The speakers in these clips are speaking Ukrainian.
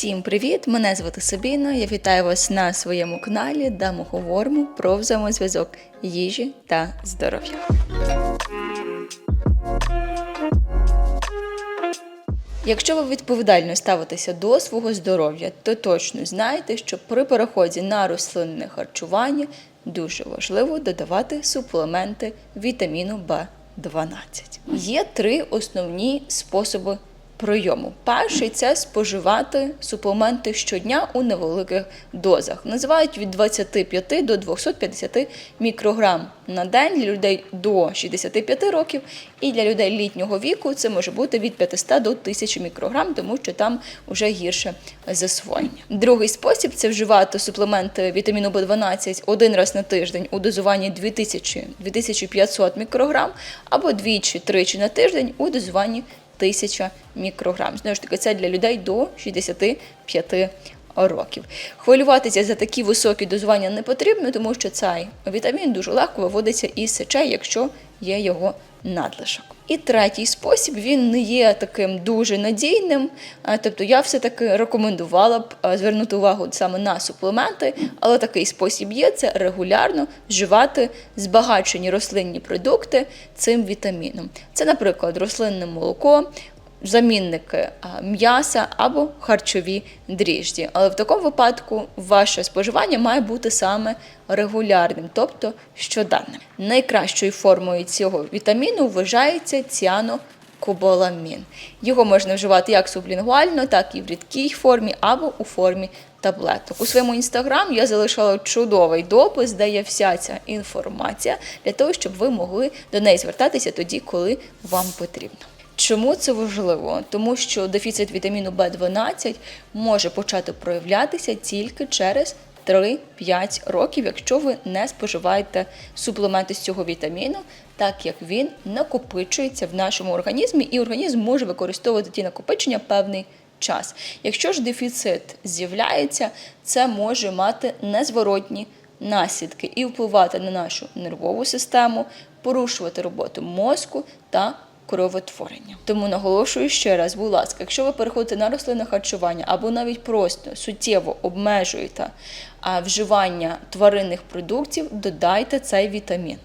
Всім привіт! Мене звати Сабіна. Я вітаю вас на своєму каналі, де ми говоримо про взаємозв'язок їжі та здоров'я. Якщо ви відповідально ставитеся до свого здоров'я, то точно знаєте, що при переході на рослинне харчування дуже важливо додавати суплементи вітаміну В12. Є три основні способи прийому. Перший це споживати суплементи щодня у невеликих дозах. Називають від 25 до 250 мікрограм на день для людей до 65 років, і для людей літнього віку це може бути від 500 до 1000 мікрограм, тому що там вже гірше засвоєння. Другий спосіб це вживати суплементи вітаміну В12 один раз на тиждень у дозуванні 2000-2500 мікрограм або двічі-тричі на тиждень у дозуванні 1000 мікрограм. Знову ж таки, це для людей до 65 років. Хвилюватися за такі високі дозування не потрібно, тому що цей вітамін дуже легко виводиться із сечей, якщо є його надлишок. І третій спосіб він не є таким дуже надійним. Тобто я все-таки рекомендувала б звернути увагу саме на суплементи, але такий спосіб є це регулярно вживати збагачені рослинні продукти цим вітаміном. Це, наприклад, рослинне молоко. Замінники м'яса або харчові дріжджі. Але в такому випадку ваше споживання має бути саме регулярним, тобто щоденним. Найкращою формою цього вітаміну вважається ціанокобаламін. Його можна вживати як сублінгвально, так і в рідкій формі або у формі таблеток. У своєму інстаграм я залишала чудовий допис, де є вся ця інформація для того, щоб ви могли до неї звертатися тоді, коли вам потрібно. Чому це важливо? Тому що дефіцит вітаміну В12 може почати проявлятися тільки через 3-5 років, якщо ви не споживаєте суплементи з цього вітаміну, так як він накопичується в нашому організмі, і організм може використовувати ті накопичення певний час. Якщо ж дефіцит з'являється, це може мати незворотні наслідки і впливати на нашу нервову систему, порушувати роботу мозку та кровотворення. Тому наголошую ще раз, будь ласка, якщо ви переходите на рослинне харчування або навіть просто суттєво обмежуєте вживання тваринних продуктів, додайте цей вітамін.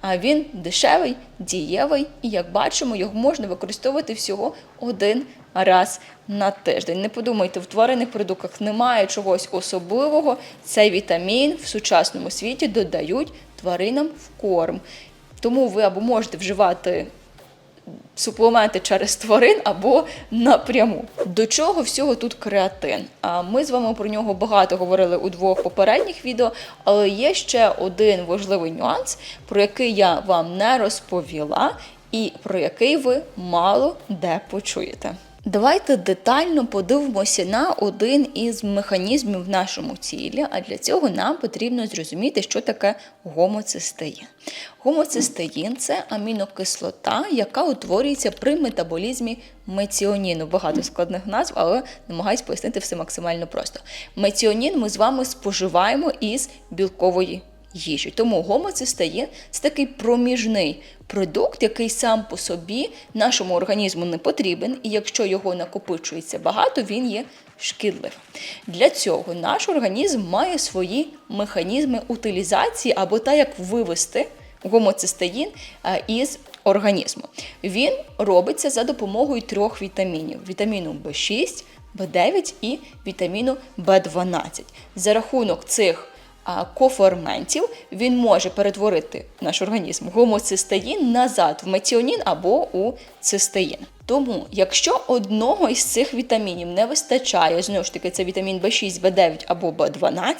А він дешевий, дієвий, і як бачимо, його можна використовувати всього один раз на тиждень. Не подумайте, в тваринних продуктах немає чогось особливого. Цей вітамін в сучасному світі додають тваринам в корм. Тому ви або можете вживати суплементи через тварин або напряму. До чого всього тут креатин? А ми з вами про нього багато говорили у двох попередніх відео, але є ще один важливий нюанс, про який я вам не розповіла, і про який ви мало де почуєте. Давайте детально подивимося на один із механізмів в нашому тілі, а для цього нам потрібно зрозуміти, що таке гомоцистеїн. Гомоцистеїн це амінокислота, яка утворюється при метаболізмі меціоніну. Багато складних назв, але намагаюсь пояснити все максимально просто. Меціонін ми з вами споживаємо із білкової їжі. Тому гомоцистеїн – це такий проміжний продукт, який сам по собі нашому організму не потрібен, і якщо його накопичується багато, він є шкідливим. Для цього наш організм має свої механізми утилізації або так, як вивести гомоцистеїн е, із організму. Він робиться за допомогою трьох вітамінів: вітаміну В6, В9 і вітаміну В12. За рахунок цих коферментів він може перетворити наш організм гомоцистеїн назад в метіонін або у цистеїн. Тому, якщо одного із цих вітамінів не вистачає, знову ж таки, це вітамін В6, В9 або В12,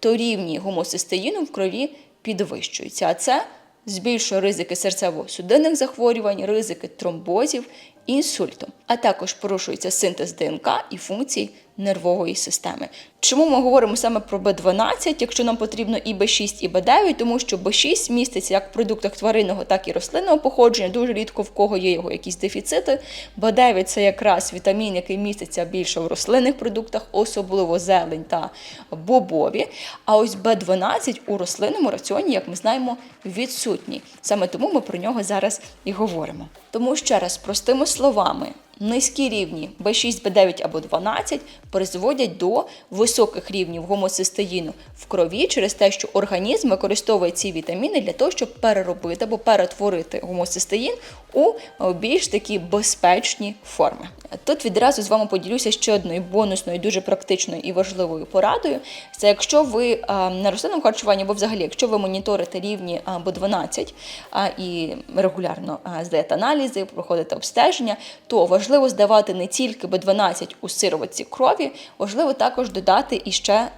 то рівні гомоцистеїну в крові підвищуються. А це збільшує ризики серцево-судинних захворювань, ризики тромбозів, інсульту, а також порушується синтез ДНК і функцій нервової системи. Чому ми говоримо саме про Б12, якщо нам потрібно і Б6, і Б9, тому що Б6 міститься як в продуктах тваринного, так і рослинного походження. Дуже рідко в кого є його якісь дефіцити. Б9 це якраз вітамін, який міститься більше в рослинних продуктах, особливо зелень та бобові. А ось Б12 у рослинному раціоні, як ми знаємо, відсутній. Саме тому ми про нього зараз і говоримо. Тому ще раз простими словами низькі рівні B6, B9 або 12 призводять до високих рівнів гомоцистеїну в крові через те, що організм використовує ці вітаміни для того, щоб переробити або перетворити гомоцистеїн у е, більш такі безпечні форми. Тут відразу з вами поділюся ще одною бонусною, дуже практичною і важливою порадою. Це якщо ви а, на рослинному харчуванні, або взагалі, якщо ви моніторите рівні а, B12 а, і регулярно здаєте аналізи, проходите обстеження, то важливо здавати не тільки B12 у сироватці крові, важливо також додати іще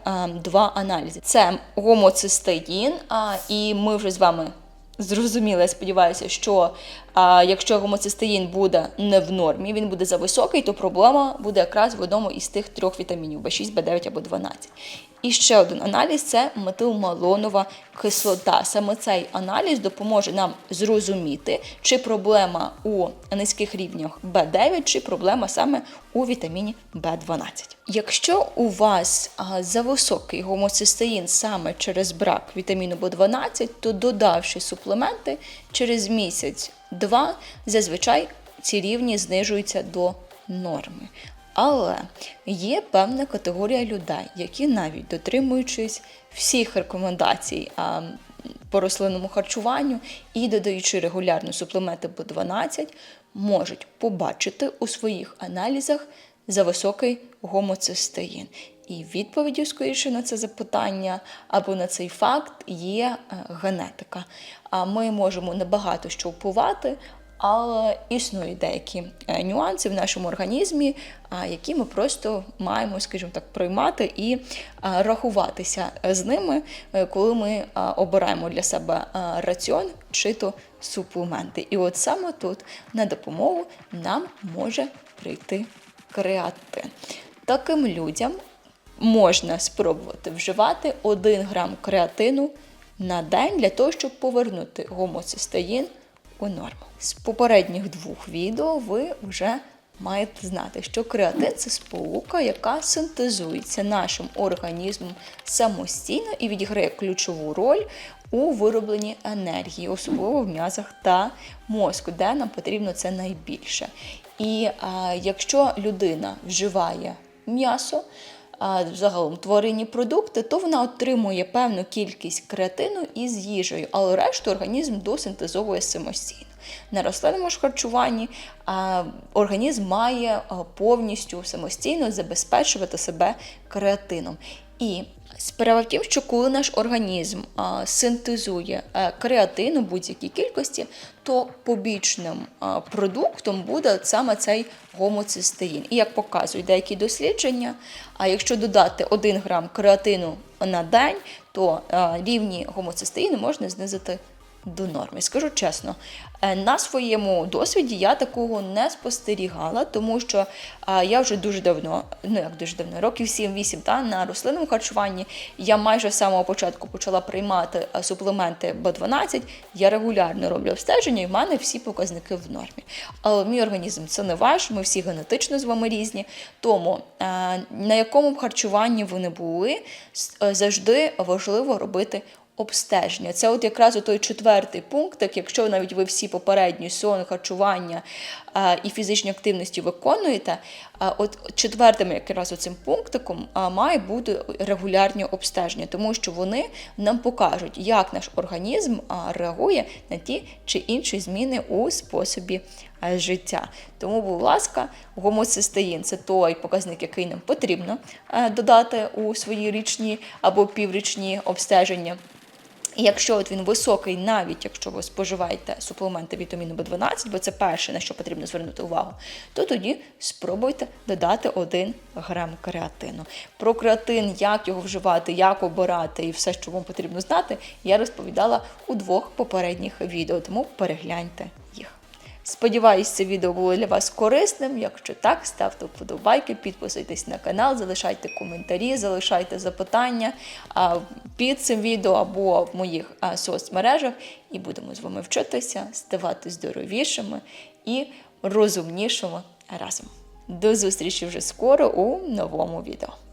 два аналізи: це гомоцистеїн, і ми вже з вами. Зрозуміло, я сподіваюся, що а, якщо гомоцистеїн буде не в нормі, він буде зависокий, то проблема буде якраз в одному із тих трьох вітамінів B6, B9 або 12. І ще один аналіз це метилмалонова кислота. Саме цей аналіз допоможе нам зрозуміти, чи проблема у низьких рівнях B9, чи проблема саме у вітаміні B12. Якщо у вас зависокий гомоцистеїн саме через брак вітаміну B12, то додавши суплементи через місяць-два, зазвичай ці рівні знижуються до норми. Але є певна категорія людей, які навіть дотримуючись всіх рекомендацій по рослинному харчуванню і додаючи регулярно суплементи B12, можуть побачити у своїх аналізах зависокий гомоцистеїн. І відповіддю, скоріше на це запитання або на цей факт є е, генетика. А ми можемо небагато що впливати, але існують деякі е, нюанси в нашому організмі, які ми просто маємо, скажімо так, приймати і рахуватися з ними, е, коли ми обираємо для себе раціон чи то суплементи. І от саме тут на допомогу нам може прийти креатин. Таким людям можна спробувати вживати 1 грам креатину на день для того, щоб повернути гомоцистеїн у норму. З попередніх двох відео ви вже маєте знати, що креатин це сполука, яка синтезується нашим організмом самостійно і відіграє ключову роль у виробленні енергії, особливо в м'язах та мозку, де нам потрібно це найбільше. І а, якщо людина вживає м'ясо, загалом тваринні продукти, то вона отримує певну кількість креатину із їжею, але решту організм досинтезовує самостійно. На рослинному ж харчуванні організм має повністю самостійно забезпечувати себе креатином. І справа в тім, що коли наш організм синтезує а, креатин у будь-якій кількості, то побічним продуктом буде саме цей гомоцистеїн. І як показують деякі дослідження, а якщо додати 1 грам креатину на день, то рівні гомоцистеїну можна знизити до норми. Скажу чесно, е, на своєму досвіді я такого не спостерігала, тому що я вже дуже давно, ну як дуже давно, років 7-8 та на рослинному харчуванні я майже з самого початку почала приймати е, суплементи B12. Я регулярно роблю обстеження, і в мене всі показники в нормі. Але мій організм це не ваш, ми всі генетично з вами різні. Тому е, на якому б харчуванні ви не були, завжди важливо робити обстеження. Це от якраз той четвертий пункт, так якщо навіть ви всі попередні сон, харчування і фізичні активності виконуєте, от четвертим якраз оцим пунктиком має бути регулярні обстеження, тому що вони нам покажуть, як наш організм реагує на ті чи інші зміни у способі життя. Тому, будь ласка, гомоцистеїн це той показник, який нам потрібно додати у свої річні або піврічні обстеження. І якщо от він високий, навіть якщо ви споживаєте суплементи вітаміну В12, бо це перше, на що потрібно звернути увагу, то тоді спробуйте додати 1 грам креатину. Про креатин, як його вживати, як обирати і все, що вам потрібно знати, я розповідала у двох попередніх відео, тому перегляньте їх. Сподіваюсь, це відео було для вас корисним. Якщо так, ставте вподобайки, підписуйтесь на канал, залишайте коментарі, залишайте запитання під цим відео або в моїх соцмережах. І будемо з вами вчитися, ставати здоровішими і розумнішими разом. До зустрічі вже скоро у новому відео.